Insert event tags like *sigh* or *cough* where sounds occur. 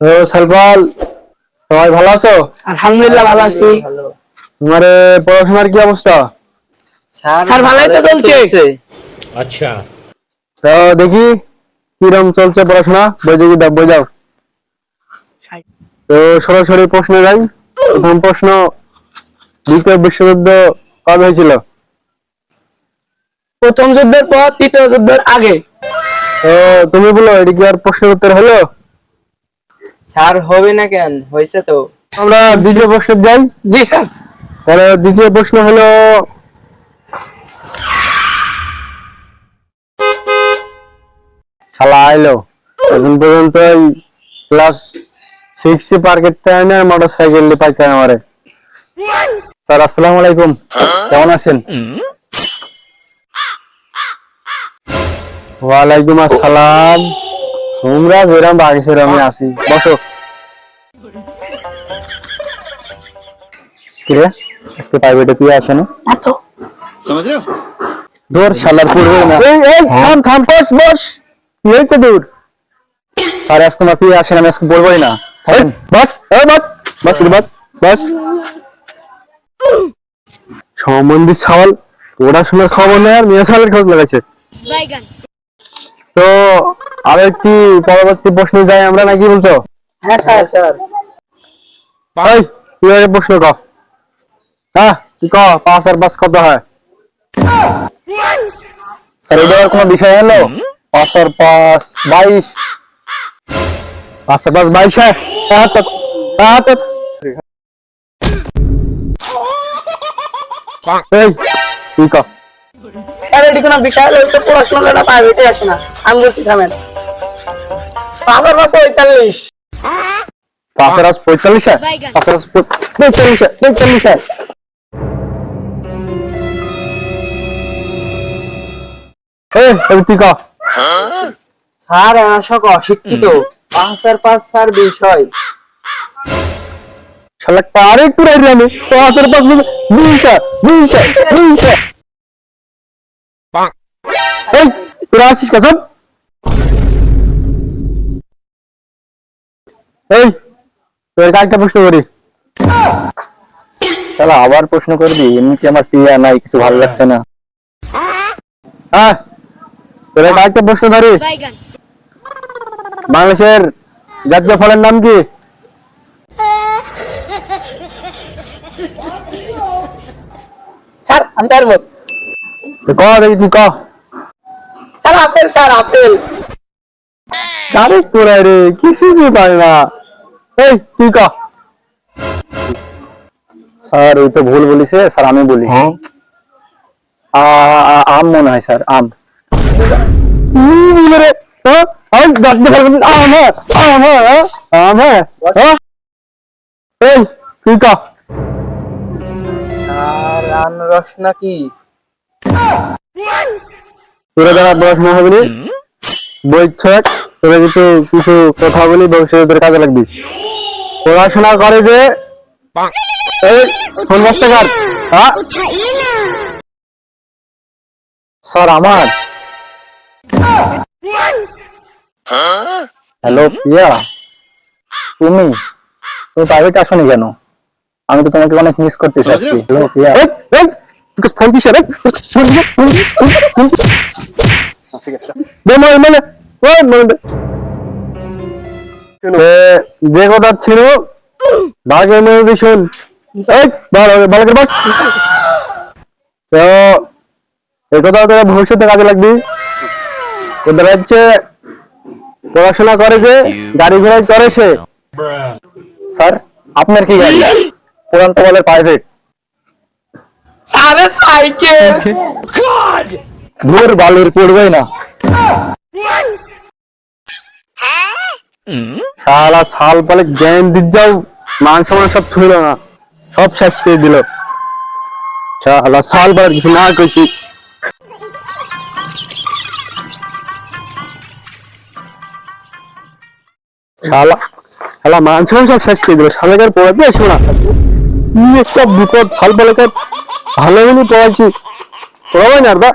সালপাল সবাই ভালো আছো? আলহামদুলিল্লাহ ভালো আছি। তোমার পড়াশোনার কি অবস্থা? স্যার ভালোই তো চলছে। আচ্ছা। তো দেখি কিরম চলছে পড়াশোনা? বৈদ্যুতি দাও বোঝাও তো সরাসরি প্রশ্ন যাই। প্রথম প্রশ্ন দ্বিতীয় বিশ্বযুদ্ধ কবে হয়েছিল? প্রথম যুদ্ধের পর তৃতীয় যুদ্ধের আগে। তো তুমি বলো এটা কি আর প্রশ্নের উত্তর হলো? স্যার হবে না কেন? হয়েছে তো। আমরা দ্বিতীয় প্রশ্নে যাই? জি স্যার। তাহলে দ্বিতীয় প্রশ্ন হলো শালা আইলো। এখন পর্যন্ত ক্লাস সিক্স পার্কেট টাইনে মোটর সাইকেল দিয়ে পাইতে আমারে। স্যার আসসালামু আলাইকুম। কেমন আছেন? ওয়ালাইকুম আসসালাম। তোমরা যেরকম বাকি সেরকম আছি। বসো। কিরে আজকে প্রাইভেটে তুই আসে না? এত। দূর শালার পড়বে না। এই এই থাম থাম বস বস। কি হয়েছে দূর? স্যার আজকে প্রিয় আসেন আমি আজকে বলবোই না। বস এই বস বস রে, বস বস। সম্বন্ধী সওয়াল পড়াশোনার খবর নেই আর মেয়ে সালের খোঁজ লাগাচ্ছে বাইগান। তো আর একটি পরবর্তী প্রশ্নে যাই আমরা নাকি বলছো? হ্যাঁ স্যার। স্যার এই তুই আগে প্রশ্ন ক হ্যাঁ তুই ক পাঁচ আর পাঁচ কত হয়? স্যার এটা কোনো বিষয় হলো? পাঁচ আর পাঁচ বাইশ। পাঁচ আর পাঁচ বাইশ হয়। এই তুই ক এটি কোনো বিষয় হলে ওই তো পড়াশোনাটা প্রাইভেটে আসে না। আমি বলছি থামেন। পাঁচ আর পাঁচ পঁয়তাল্লিশ পাঁচ আর পাঁচ পঁয়তাল্লিশ। পাঁচ আর। পঁয়তাল্লিশ পঁয়তাল্লিশ স্যার আশাক অশিক্ষিত পাঁচ আর পাঁচ স্যার বিষয় শালা আরেক পুরাই আমি? পাঁচ আর পাঁচ হয় বিশ হয় এই তোরা আসিস কাজ এই তোর একটা প্রশ্ন করি। শালা আবার প্রশ্ন করবি? এমনিতে আমার প্রিয়া নাই কিছু ভালো লাগছে না? হ্যাঁ তোর একটা প্রশ্ন ধরি। বাংলাদেশের জাতীয় ফলের নাম কি? স্যার আমি পারব তো ক দেখি তুই ক। Sir apple sir apple. আরে তোরা রে কিছুই পারে না। এই তুই ক। স্যার ওই তো ভুল বলিছে স্যার আমি বলি। আ- আ- আম মনে হয় স্যার আম। কি রে হ্যাঁ? আমি আম হ্যাঁ আম হ্যাঁ হ্যাঁ? আম হ্যাঁ হ্যাঁ? এই তুই ক। স্যার আনারস নাকি? তোরা যারা পড়াশোনা হবে নি, বই ছেড় তোরা কিন্তু কিছু কথা বলি ভবিষ্যতে তোর কাজে লাগবি। পড়াশোনা করে যে এই ফোন কর? স্যার আমার। হ্যালো প্রিয়া। তুমি তুমি প্রাইভেট আসনি কেন? আমি তো তোমাকে অনেক মিস করতেছি আজকে। হ্যালো প্রিয়া। মনে মনে মনে। এ, যে কথা ছিল বাঘের মনে শোন এই ভালো ভালো করে বস তো এই কথা তোরা ভবিষ্যতে কাজে লাগবি। হচ্ছে পড়াশোনা করে যে গাড়ি ঘোড়ায় চড়ে সে। স্যার আপনার কি গাড়ি? *laughs* পুরান্ত বলে প্রাইভেট স্যারের সাইকেল। গড দূর বালুর পড়বেই না। শালা সাল পালে জ্ঞান দিত যাও মান সম্মান সব থইল না। সব শেষ করে দিল। শালা সাল পালে কিছু না কইছি। শালা শালা মান সম্মান সব শেষ করে দিল। শালাকার আসব না। কি একটা বিপদ সাল পালে ভালো বলে পড়াইছি পড়াবেন আর দা